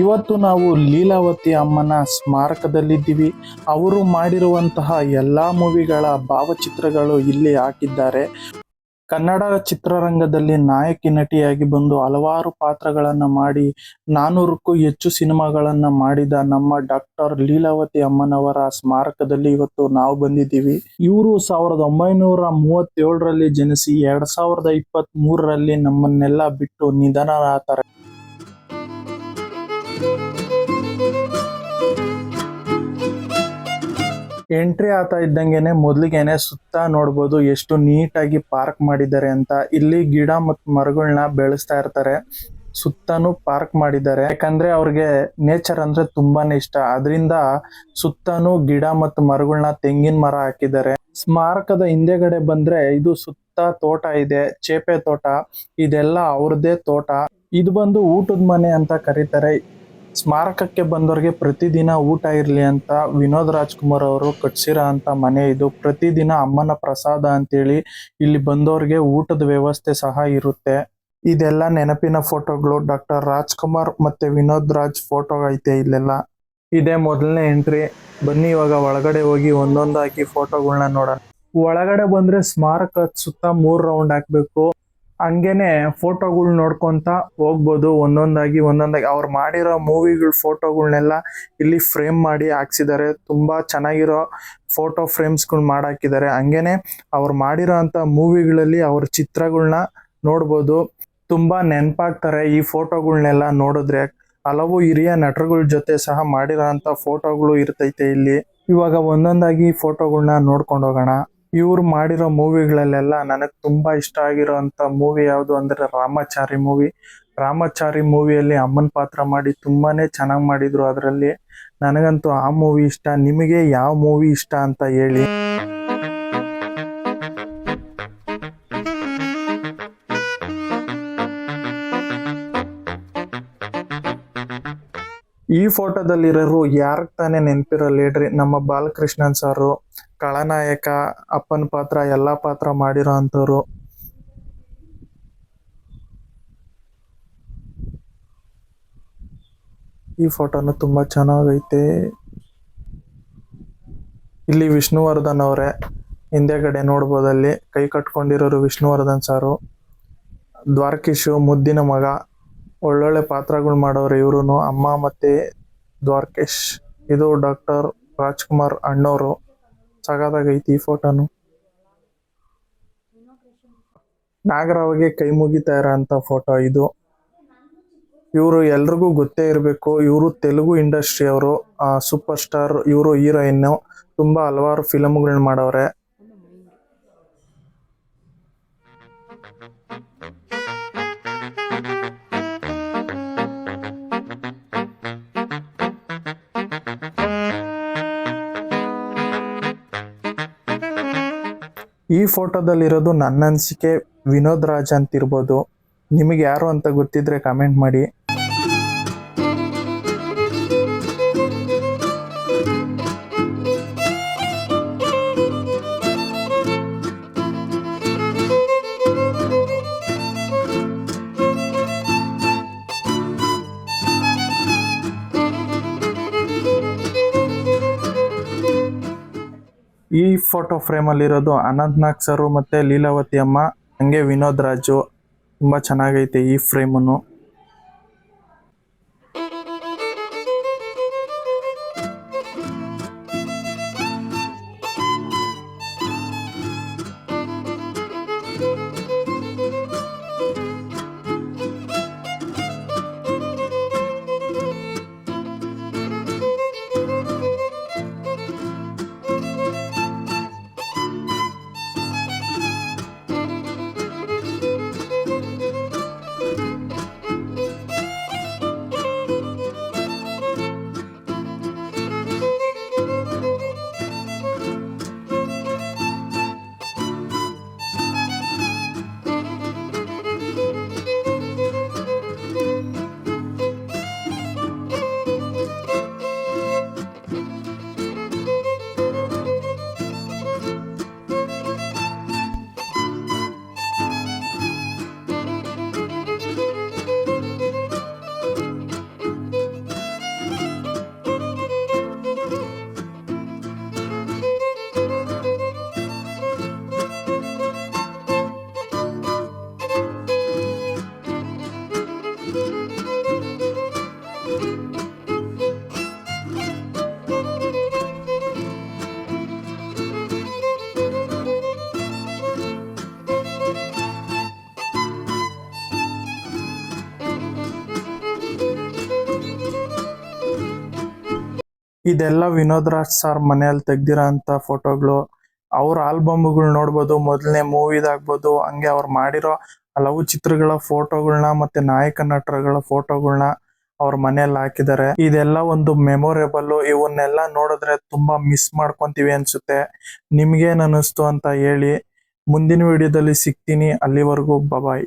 ಇವತ್ತು ನಾವು ಲೀಲಾವತಿ ಅಮ್ಮನ ಸ್ಮಾರಕದಲ್ಲಿದ್ದೀವಿ. ಅವರು ಮಾಡಿರುವಂತಹ ಎಲ್ಲ ಮೂವಿಗಳ ಭಾವಚಿತ್ರಗಳು ಇಲ್ಲಿ ಹಾಕಿದ್ದಾರೆ. ಕನ್ನಡ ಚಿತ್ರರಂಗದಲ್ಲಿ ನಾಯಕಿ ನಟಿಯಾಗಿ ಬಂದು ಹಲವಾರು ಪಾತ್ರಗಳನ್ನು ಮಾಡಿ, ನಾನೂರಕ್ಕೂ ಹೆಚ್ಚು ಸಿನಿಮಾಗಳನ್ನು ಮಾಡಿದ ನಮ್ಮ ಡಾಕ್ಟರ್ ಲೀಲಾವತಿ ಅಮ್ಮನವರ ಸ್ಮಾರಕದಲ್ಲಿ ಇವತ್ತು ನಾವು ಬಂದಿದ್ದೀವಿ. ಇವರು ಸಾವಿರದ ಒಂಬೈನೂರ ಮೂವತ್ತೇಳರಲ್ಲಿ ಜನಿಸಿ, ಎರಡ್ ಸಾವಿರದ ಇಪ್ಪತ್ತ್ ಮೂರರಲ್ಲಿ ನಮ್ಮನ್ನೆಲ್ಲ ಬಿಟ್ಟು ನಿಧನರಾಗ್ತಾರೆ ಎಂಟ್ರಿ ಆತಾ ಇದ್ದಂಗೆನೆ ಮೊದ್ಲಿಗೆನೆ ಸುತ್ತ ನೋಡ್ಬೋದು ಎಷ್ಟು ನೀಟಾಗಿ ಪಾರ್ಕ್ ಮಾಡಿದ್ದಾರೆ ಅಂತ. ಇಲ್ಲಿ ಗಿಡ ಮತ್ತು ಮರಗಳನ್ನ ಬೆಳೆಸ್ತಾ ಇರ್ತಾರೆ. ಸುತ್ತಾನು ಪಾರ್ಕ್ ಮಾಡಿದ್ದಾರೆ. ಯಾಕಂದ್ರೆ ಅವ್ರಿಗೆ ನೇಚರ್ ಅಂದ್ರೆ ತುಂಬಾನೇ ಇಷ್ಟ. ಅದರಿಂದ ಸುತ್ತಾನು ಗಿಡ ಮತ್ತು ಮರಗಳನ್ನ ತೆಂಗಿನ ಮರ ಹಾಕಿದ್ದಾರೆ. ಸ್ಮಾರಕದ ಹಿಂದೆಗಡೆ ಬಂದ್ರೆ ಇದು ಸುತ್ತ ತೋಟ ಇದೆ. ಚೇಪೆ ತೋಟ. ಇದೆಲ್ಲ ಅವ್ರದ್ದೇ ತೋಟ. ಇದು ಬಂದು ಊಟದ ಮನೆ ಅಂತ ಕರೀತಾರೆ. ಸ್ಮಾರಕಕ್ಕೆ ಬಂದವರಿಗೆ ಪ್ರತಿದಿನ ಊಟ ಇರಲಿ ಅಂತ ವಿನೋದ್ ರಾಜ್ಕುಮಾರ್ ಅವರು ಕಟ್ಸಿರೋ ಮನೆ ಇದು. ಪ್ರತಿದಿನ ಅಮ್ಮನ ಪ್ರಸಾದ ಅಂತೇಳಿ ಇಲ್ಲಿ ಬಂದವ್ರಿಗೆ ಊಟದ ವ್ಯವಸ್ಥೆ ಸಹ ಇರುತ್ತೆ. ಇದೆಲ್ಲ ನೆನಪಿನ ಫೋಟೋಗಳು ಡಾಕ್ಟರ್ ರಾಜ್ಕುಮಾರ್ ಮತ್ತೆ ವಿನೋದ್ ರಾಜ್ ಫೋಟೋ ಐತೆ ಇಲ್ಲೆಲ್ಲ. ಇದೇ ಮೊದಲನೇ ಎಂಟ್ರಿ. ಬನ್ನಿ ಇವಾಗ ಒಳಗಡೆ ಹೋಗಿ ಒಂದೊಂದಾಗಿ ಫೋಟೋಗಳನ್ನ ನೋಡೋಣ. ಒಳಗಡೆ ಬಂದ್ರೆ ಸ್ಮಾರಕ ಸುತ್ತ ಮೂರ್ ರೌಂಡ್ ಹಾಕ್ಬೇಕು. ಹಂಗೇನೆ ಫೋಟೋಗಳು ನೋಡ್ಕೊಂತ ಹೋಗ್ಬೋದು. ಒಂದೊಂದಾಗಿ ಒಂದೊಂದಾಗಿ ಅವ್ರು ಮಾಡಿರೋ ಮೂವಿಗಳ ಫೋಟೋಗಳನ್ನೆಲ್ಲ ಇಲ್ಲಿ ಫ್ರೇಮ್ ಮಾಡಿ ಹಾಕ್ಸಿದ್ದಾರೆ ತುಂಬಾ ಚೆನ್ನಾಗಿರೋ ಫೋಟೋ ಫ್ರೇಮ್ಸ್ಗಳು ಮಾಡಾಕಿದ್ದಾರೆ ಹಂಗೇನೆ ಅವ್ರು ಮಾಡಿರೋ ಅಂತ ಮೂವಿಗಳಲ್ಲಿ ಅವ್ರ ಚಿತ್ರಗಳನ್ನ ನೋಡ್ಬೋದು. ತುಂಬಾ ನೆನಪಾಗ್ತಾರೆ ಈ ಫೋಟೋಗಳನ್ನೆಲ್ಲ ನೋಡಿದ್ರೆ. ಹಲವು ಹಿರಿಯ ನಟರುಗಳ ಜೊತೆ ಸಹ ಮಾಡಿರೋ ಅಂತ ಫೋಟೋಗಳು ಇರ್ತೈತೆ ಇಲ್ಲಿ. ಇವಾಗ ಒಂದೊಂದಾಗಿ ಫೋಟೋಗಳನ್ನ ನೋಡ್ಕೊಂಡು ಹೋಗೋಣ. ಇವ್ರು ಮಾಡಿರೋ ಮೂವಿಗಳಲ್ಲೆಲ್ಲ ನನಗೆ ತುಂಬಾ ಇಷ್ಟ ಆಗಿರೋ ಅಂತ ಮೂವಿ ಯಾವುದು ಅಂದ್ರೆ ರಾಮಾಚಾರಿ ಮೂವಿ. ರಾಮಾಚಾರಿ ಮೂವಿಯಲ್ಲಿ ಅಮ್ಮನ ಪಾತ್ರ ಮಾಡಿ ತುಂಬಾನೇ ಚೆನ್ನಾಗಿ ಮಾಡಿದ್ರು ಅದರಲ್ಲಿ. ನನಗಂತೂ ಆ ಮೂವಿ ಇಷ್ಟ. ನಿಮಗೆ ಯಾವ ಮೂವಿ ಇಷ್ಟ ಅಂತ ಹೇಳಿ. ಈ ಫೋಟೋದಲ್ಲಿರೋರು ಯಾರಿಗೆ ತಾನೆ ನೆನಪಿರಲ್ಲ ಹೇಳ್ರಿ ನಮ್ಮ ಬಾಲಕೃಷ್ಣನ್ ಸಾರು ಕಳನಾಯಕ ಅಪ್ಪನ ಪಾತ್ರ, ಎಲ್ಲ ಪಾತ್ರ ಮಾಡಿರೋ ಅಂಥವ್ರು. ಈ ಫೋಟೋನು ತುಂಬಾ ಚೆನ್ನಾಗೈತೆ. ಇಲ್ಲಿ ವಿಷ್ಣುವರ್ಧನ್ ಅವರೇ ಹಿಂದೆಗಡೆ ನೋಡ್ಬೋದಲ್ಲಿ ಕೈ ಕಟ್ಕೊಂಡಿರೋರು ವಿಷ್ಣುವರ್ಧನ್ ಸಾರು. ದ್ವಾರಕೀಶು ಮುದ್ದಿನ ಮಗ. ಒಳ್ಳೊಳ್ಳೆ ಪಾತ್ರಗಳು ಮಾಡೋರು ಇವರು ಅಮ್ಮ ಮತ್ತೆ ದ್ವಾರಕೇಶ್. ಇದು ಡಾಕ್ಟರ್ ರಾಜ್ಕುಮಾರ್ ಅಣ್ಣವರು ಸಗದಾಗೈತಿ ಈ ಫೋಟೋನು. ನಾಗರಾವಗೆ ಕೈ ಮುಗಿತಾ ಅಂತ ಫೋಟೋ ಇದು. ಇವರು ಎಲ್ರಿಗೂ ಗೊತ್ತೇ ಇರಬೇಕು. ಇವರು ತೆಲುಗು ಇಂಡಸ್ಟ್ರಿ ಅವರು ಸೂಪರ್ ಸ್ಟಾರ್, ಇವರು ಹೀರೋಯಿನ್ ತುಂಬಾ ಹಲವಾರು ಫಿಲಮ್ಗಳನ್ನ ಮಾಡವ್ರೆ. ಈ ಫೋಟೋದಲ್ಲಿರೋದು ನನ್ನ ಅನಿಸಿಕೆ ವಿನೋದ್ ರಾಜ್ ಅಂತಿರ್ಬೋದು. ನಿಮಗೆ ಯಾರು ಅಂತ ಗೊತ್ತಿದ್ರೆ ಕಮೆಂಟ್ ಮಾಡಿ. ಈ ಫೋಟೋ ಫ್ರೇಮಲ್ಲಿರೋದು ಅನಂತ್ ನಾಗ್ ಸರ್ ಮತ್ತೆ ಲೀಲಾವತಿ ಅಮ್ಮ ಹಂಗೆ ವಿನೋದ್ ರಾಜು, ತುಂಬಾ ಚೆನ್ನಾಗೈತೆ ಈ ಫ್ರೇಮನ್ನು ಇದೆಲ್ಲ ವಿನೋದ್ ರಾಜ್ ಸರ್ ಮನೆಯಲ್ಲಿ ತೆಗ್ದಿರೋ ಅಂತ ಫೋಟೋಗಳು. ಅವ್ರ ಆಲ್ಬಮ್ಗಳು ನೋಡ್ಬೋದು, ಮೊದಲನೇ ಮೂವಿದಾಗ್ಬೋದು ಹಂಗೆ ಅವ್ರು ಮಾಡಿರೋ ಹಲವು ಚಿತ್ರಗಳ ಫೋಟೋಗಳನ್ನ ಮತ್ತೆ ನಾಯಕ ನಟರುಗಳ ಫೋಟೋಗಳನ್ನ ಅವ್ರ ಮನೆಯಲ್ಲಿ ಹಾಕಿದ್ದಾರೆ. ಇದೆಲ್ಲ ಒಂದು ಮೆಮೊರೇಬಲ್ ಇವನ್ನೆಲ್ಲ ನೋಡಿದ್ರೆ ತುಂಬಾ ಮಿಸ್ ಮಾಡ್ಕೊಂತೀವಿ ಅನ್ಸುತ್ತೆ. ನಿಮ್ಗೇನ್ ಅನಿಸ್ತು ಅಂತ ಹೇಳಿ. ಮುಂದಿನ ವಿಡಿಯೋದಲ್ಲಿ ಸಿಗ್ತೀನಿ. ಅಲ್ಲಿವರೆಗೂ ಬಬಾಯ್.